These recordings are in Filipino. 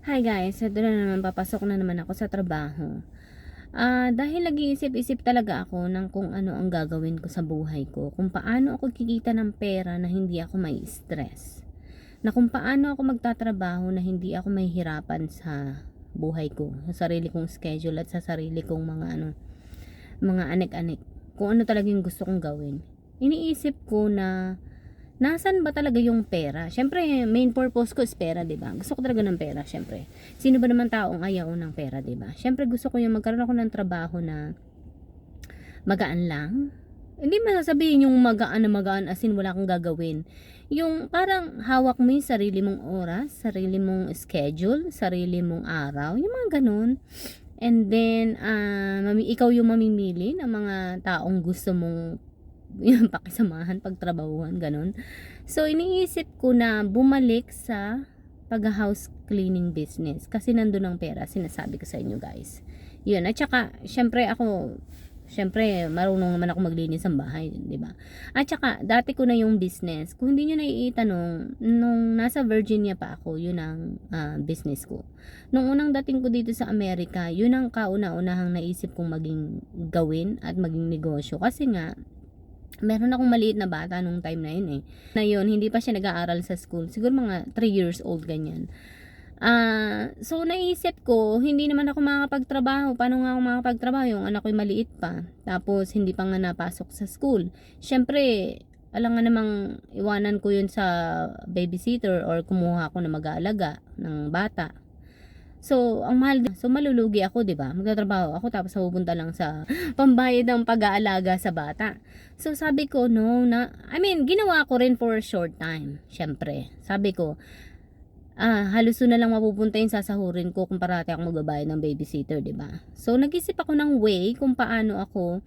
Hi guys, ito na naman papasok na naman ako sa trabaho. Ah, dahil nag-iisip-isip talaga ako ng kung ano ang gagawin ko sa buhay ko, kung paano ako kikita ng pera na hindi ako may stress. Na kung paano ako magtatrabaho na hindi ako mahihirapan sa buhay ko, sa sarili kong schedule at sa sarili kong mga ano, mga anek-anek. Kung ano talaga yung gusto kong gawin. Iniisip ko na nasan ba talaga yung pera? Syempre, main purpose ko is pera, 'di ba? Gusto ko talaga ng pera, syempre. Sino ba naman taong ayaw ng pera, 'di ba? Syempre gusto ko yung magkaroon ako ng trabaho na magaan lang. Hindi masasabihin yung magaan na magaan as in wala kang gagawin. Yung parang hawak mo yung sarili mong oras, sarili mong schedule, sarili mong araw, yung mga ganun. And then, mami, ikaw yung mamimili ng mga taong gusto mong yung pakisamahan, pagtrabahuhan, ganun. So, iniisip ko na bumalik sa pag-house cleaning business. Kasi nandun ang pera, sinasabi ko sa inyo guys. Yun, at saka, syempre ako, syempre, marunong naman ako maglinis ng bahay, di ba? At saka, dati ko na yung business. Kung hindi nyo naiitanong, nung nasa Virginia pa ako, yun ang ah, business ko. Nung unang dating ko dito sa Amerika, yun ang kauna-unahang naisip kong maging gawin at maging negosyo. Kasi nga, meron akong maliit na bata nung time na yun eh. Na yun, hindi pa siya nag-aaral sa school. Siguro mga 3 years old ganyan. Ah, so naisip ko, hindi naman ako makakapagtrabaho. Paano nga ako makakapagtrabaho? Yung anak ko'y maliit pa. Tapos hindi pa nga napasok sa school. Syempre, alam nga namang iwanan ko yun sa babysitter or kumuha ako na mag-aalaga ng bata. So, ang mahal din. So, malulugi ako, di ba? Magtatrabaho ako tapos pupunta lang sa pambayad ng pag-aalaga sa bata. So, sabi ko, no, na, I mean, ginawa ko rin for a short time. Syempre. Sabi ko, ah, halos na lang mapupunta yung sasahurin ko kung parati ako magbabayad ng babysitter, di ba? So, nag-isip ako ng way kung paano ako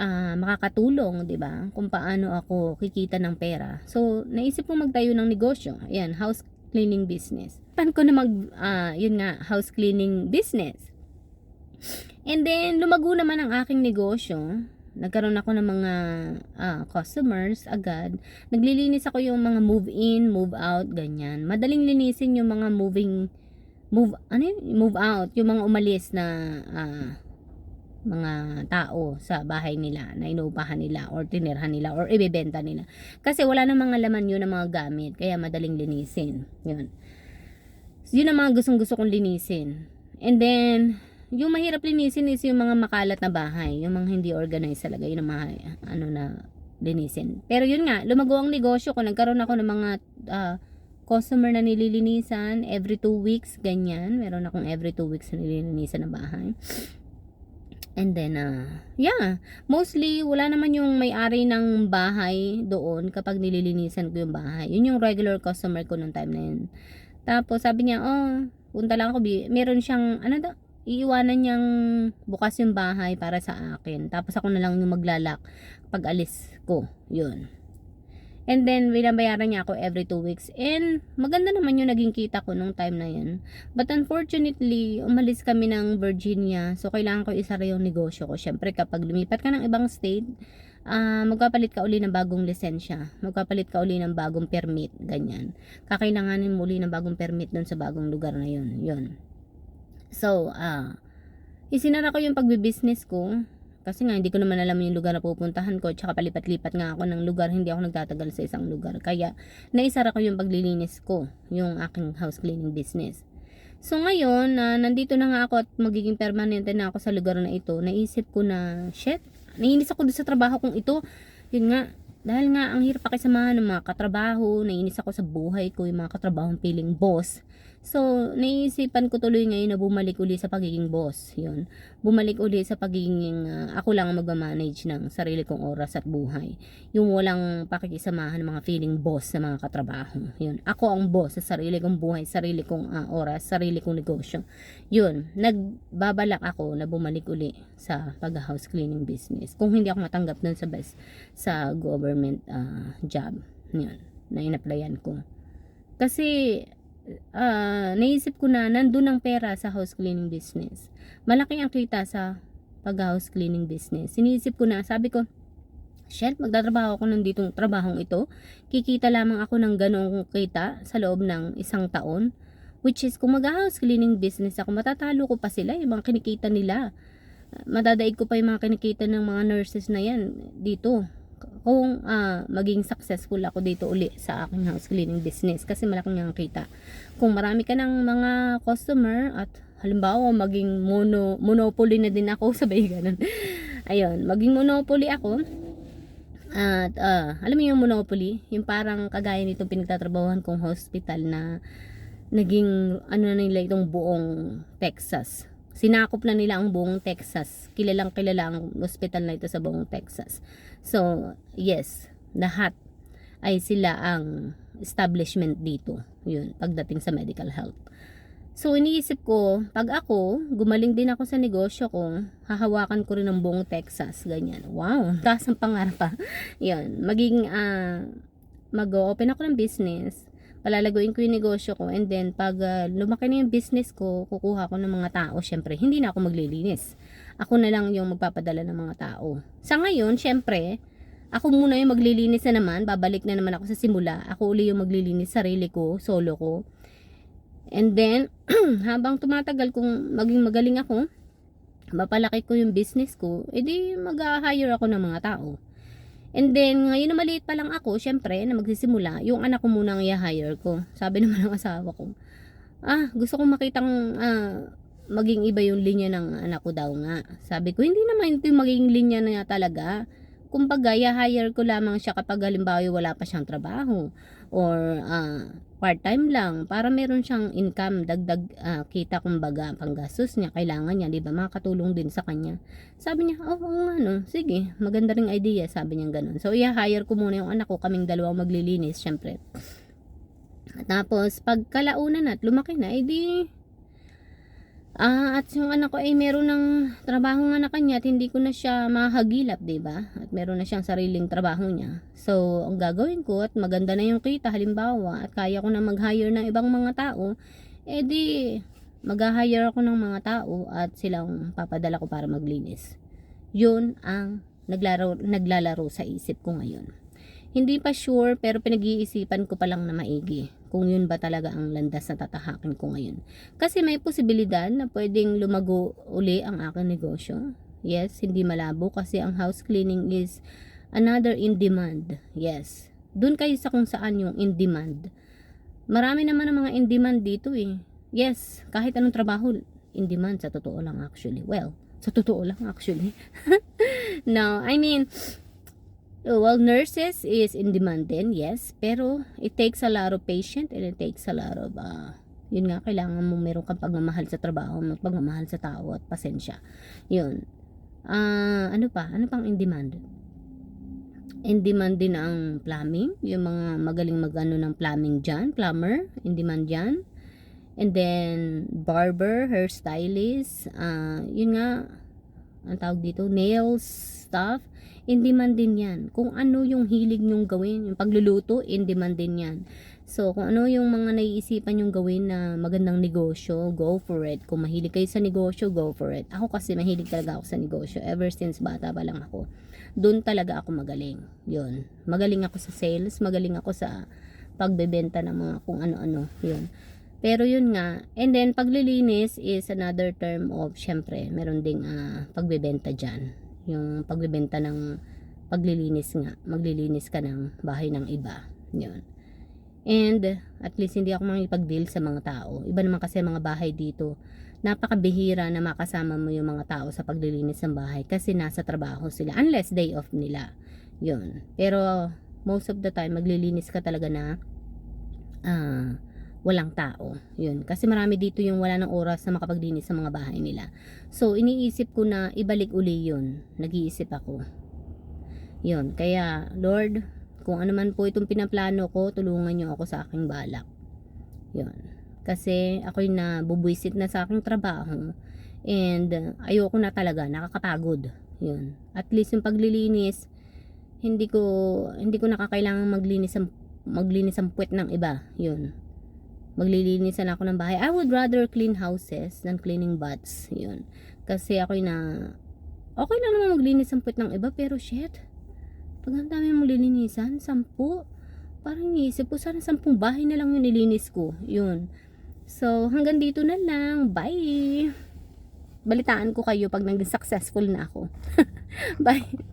ah, makakatulong, di ba? Kung paano ako kikita ng pera. So, naisip ko magtayo ng negosyo. Ayan, house cleaning business. Pan ko na mag, ah, yun nga, house cleaning business. And then, lumago naman ang aking negosyo. Nagkaroon ako ng mga ah, customers agad. Naglilinis ako yung mga move in, move out, ganyan. Madaling linisin yung mga moving, move, ano yun? Move out. Yung mga umalis na ah, mga tao sa bahay nila na inuupahan nila or tinirhan nila or ibebenta nila. Kasi wala na mga laman yun ng mga gamit. Kaya madaling linisin. Yun. So, yun ang mga gustong gusto kong linisin. And then, yung mahirap linisin is yung mga makalat na bahay. Yung mga hindi organized talaga. Yun ang mga, ano na, linisin. Pero yun nga, lumago ang negosyo ko. Nagkaroon ako ng mga ah, customer na nililinisan every two weeks, ganyan. Meron akong every two weeks na nililinisan na bahay. And then, ah, yeah, mostly wala naman yung may-ari ng bahay doon kapag nililinisan ko yung bahay. Yun yung regular customer ko nung time na yun. Tapos sabi niya, oh, punta lang ako. Meron siyang, ano daw, iiwanan niyang bukas yung bahay para sa akin. Tapos ako na lang yung maglalak pag alis ko. Yun. And then, binabayaran niya ako every two weeks. And, maganda naman yung naging kita ko nung time na yun. But unfortunately, umalis kami ng Virginia. So, kailangan ko isara yung negosyo ko. Siyempre, kapag lumipat ka ng ibang state, ah magpapalit ka uli ng bagong lisensya. Magpapalit ka uli ng bagong permit. Ganyan. Kakailanganin mo uli ng bagong permit dun sa bagong lugar na yun. Yun. So, ah isinara ko yung pagbibusiness ko. Kasi nga, hindi ko naman alam yung lugar na pupuntahan ko. Tsaka palipat-lipat nga ako ng lugar. Hindi ako nagtatagal sa isang lugar. Kaya, naisara ko yung paglilinis ko. Yung aking house cleaning business. So ngayon, na nandito na nga ako at magiging permanente na ako sa lugar na ito, naisip ko na, shit, naiinis ako sa trabaho kong ito. Yun nga, dahil nga ang hirap pakisamahan ng mga katrabaho, naiinis ako sa buhay ko, yung mga katrabahong piling boss. So, naisipan ko tuloy ngayon na bumalik uli sa pagiging boss. Yun. Bumalik uli sa pagiging ah, ako lang ang magmamanage ng sarili kong oras at buhay. Yung walang pakikisamahan ng mga feeling boss sa mga katrabaho. Yun. Ako ang boss sa sarili kong buhay, sarili kong ah, oras, sarili kong negosyo. Yun. Nagbabalak ako na bumalik uli sa pag-house cleaning business. Kung hindi ako matanggap dun sa best sa government ah, job. Yun. Na in-applyan ko. Kasi ah, naisip ko na nandun ang pera sa house cleaning business. Malaki ang kita sa pag-house cleaning business. Sinisip ko na, sabi ko, shit, magtatrabaho ako ng ditong trabahong ito. Kikita lamang ako ng ganong kita sa loob ng isang taon. Which is, kung mag-house cleaning business ako, matatalo ko pa sila, yung mga kinikita nila. Madadaig ko pa yung mga kinikita ng mga nurses na yan dito. Kung ah, maging successful ako dito uli sa aking house cleaning business kasi malaking ang kita. Kung marami ka ng mga customer at halimbawa maging mono, monopoly na din ako, sabay ganun. Ayun, maging monopoly ako, at ah, alam mo yung Monopoly, yung parang kagaya nitong pinagtatrabahuhan kong hospital na naging ano na nila itong buong Texas. Sinakop na nila ang buong Texas. Kilalang kilala ang hospital na ito sa buong Texas. So, yes, lahat ay sila ang establishment dito. Yun, pagdating sa medical health. So, iniisip ko, pag ako, gumaling din ako sa negosyo ko, hahawakan ko rin ang buong Texas, ganyan. Wow, taas ang pangarap pa. Yun, maging, ah, mag-open ako ng business, palalaguin ko yung negosyo ko, and then, pag ah, lumaki na yung business ko, kukuha ko ng mga tao, syempre, hindi na ako maglilinis. Ako na lang yung magpapadala ng mga tao. Sa ngayon, syempre, ako muna yung maglilinis na naman, babalik na naman ako sa simula. Ako uli yung maglilinis, sarili ko, solo ko. And then, habang tumatagal kung maging magaling ako, mapalaki ko yung business ko, edi mag-hire ako ng mga tao. And then, ngayon na maliit pa lang ako, syempre, na magsisimula, yung anak ko muna ang i-hire ko. Sabi naman ng asawa ko, ah, gusto kong makitang ah, maging iba yung linya ng anak ko daw nga. Sabi ko, hindi naman ito yung magiging linya na talaga. Kumbaga, i-hire ko lamang siya kapag halimbawa wala pa siyang trabaho or ah, part-time lang para meron siyang income, dagdag ah, kita kumbaga panggastos niya, kailangan niya, 'di ba? Makakatulong din sa kanya. Sabi niya, "Oo oh, nga no, sige, maganda ring idea," sabi niya ganun. So, i-hire ko muna yung anak ko, kaming dalawang maglilinis, syempre. Tapos, pag kalaunan at lumaki na, edi Ah, at yung anak ko ay meron ng trabaho nga na kanya at hindi ko na siya mahagilap, 'di ba? At meron na siyang sariling trabaho niya. So, ang gagawin ko at maganda na yung kita halimbawa at kaya ko na mag-hire ng ibang mga tao, edi mag-hire ako ng mga tao at silang papadala ko para maglinis. 'Yun ang naglaro naglalaro sa isip ko ngayon. Hindi pa sure pero pinag-iisipan ko pa lang na maigi kung yun ba talaga ang landas na tatahakin ko ngayon. Kasi may posibilidad na pwedeng lumago uli ang aking negosyo. Yes, hindi malabo kasi ang house cleaning is another in demand. Yes. Doon kayo sa kung saan yung in demand. Marami naman ang mga in demand dito eh. Yes, kahit anong trabaho in demand sa totoo lang actually. Well, sa totoo lang actually. no, I mean, Well, nurses is in demand din, yes. Pero, it takes a lot of patient and it takes a lot of, uh, yun nga, kailangan mo meron kang pagmamahal sa trabaho, pagmamahal sa tao at pasensya. Yun. Ah, ano pa? Ano pang in demand? In demand din ang plumbing. Yung mga magaling magano ng plumbing dyan. Plumber, in demand dyan. And then, barber, hairstylist. Ah, yun nga, ang tawag dito, nails, stuff in demand din yan. Kung ano yung hilig nyong gawin, yung pagluluto, in demand din yan. So, kung ano yung mga naiisipan yung gawin na magandang negosyo, go for it. Kung mahilig kayo sa negosyo, go for it. Ako kasi mahilig talaga ako sa negosyo. Ever since bata pa lang ako. Doon talaga ako magaling. Yun. Magaling ako sa sales, magaling ako sa pagbebenta ng mga kung ano-ano. Yun. Pero yun nga, and then paglilinis is another term of, syempre, meron ding uh, pagbebenta dyan. Yung pagbebenta ng paglilinis nga maglilinis ka ng bahay ng iba yun. And at least hindi ako makipag-deal sa mga tao. Iba naman kasi mga bahay dito. Napakabihira na makasama mo yung mga tao sa paglilinis ng bahay kasi nasa trabaho sila unless day off nila yun. Pero most of the time maglilinis ka talaga na ah uh, walang tao. Yun. Kasi marami dito yung wala ng oras na makapaglinis sa mga bahay nila. So, iniisip ko na ibalik uli yun. Nag-iisip ako. Yun. Kaya, Lord, kung ano man po itong pinaplano ko, tulungan nyo ako sa aking balak. Yun. Kasi, ako'y na bubwisit na sa aking trabaho. And, ayoko na talaga. Nakakapagod. Yun. At least yung paglilinis, hindi ko, hindi ko nakakailangan maglinis ang maglinis ang puwet ng iba. Yun maglilinisan ako ng bahay. I would rather clean houses than cleaning baths. Yun. Kasi ako na, okay lang naman maglinis ang puwet ng iba, pero shit, pag ang dami mong lilinisan, sampu, parang iniisip ko, sana sampung bahay na lang yung nilinis ko. Yun. So, hanggang dito na lang. Bye! Balitaan ko kayo pag naging successful na ako. Bye!